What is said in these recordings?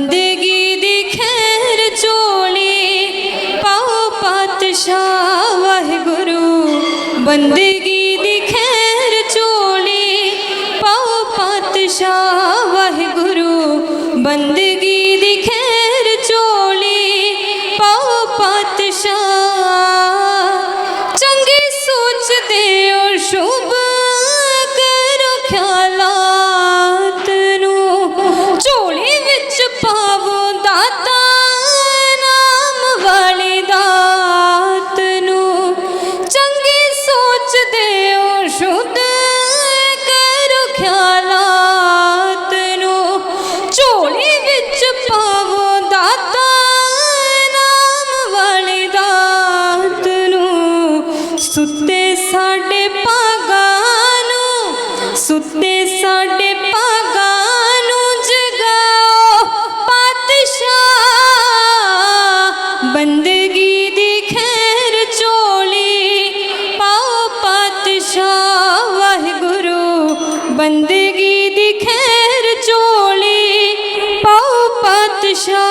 ਬੰਦਗੀ ਦੀ ਖੈਰ ਚੋਲੀ ਪਾਓ ਪਾਤਸ਼ਾਹ ਵਾਹਿਗੁਰੂ। ਬੰਦਗੀ ਦੀ ਖੈਰ ਚੋਲੀ ਪਾਓ ਪਾਤਸ਼ਾਹ ਵਾਹਿਗੁਰੂ। ਬੰਦਗੀ ਦੀ ਸਾਡੇ ਭਾਗਾਂ ਨੂੰ, ਸੁੱਤੇ ਸਾਡੇ ਭਾਗਾਂ ਨੂੰ ਜਗਾਓ। ਪਾਤਸ਼ਾਹ, ਬੰਦਗੀ ਦੀ ਖੈਰ ਚੋਲੀ ਪਾਓ ਪਾਤਸ਼ਾਹ ਵਾਹਿਗੁਰੂ। ਬੰਦਗੀ ਦੀ ਖੈਰ ਚੋਲੀ ਪਾਓ ਪਾਤਸ਼ਾਹ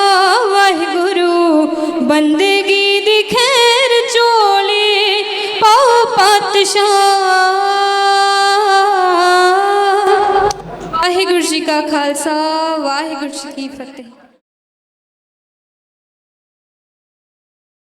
ਪਾਤਸ਼ਾਹ ਵਾਹਿਗੁਰੂ ਜੀ ਕਾ ਖਾਲਸਾ ਵਾਹਿਗੁਰੂ ਜੀ ਕੀ ਫਤਿਹ।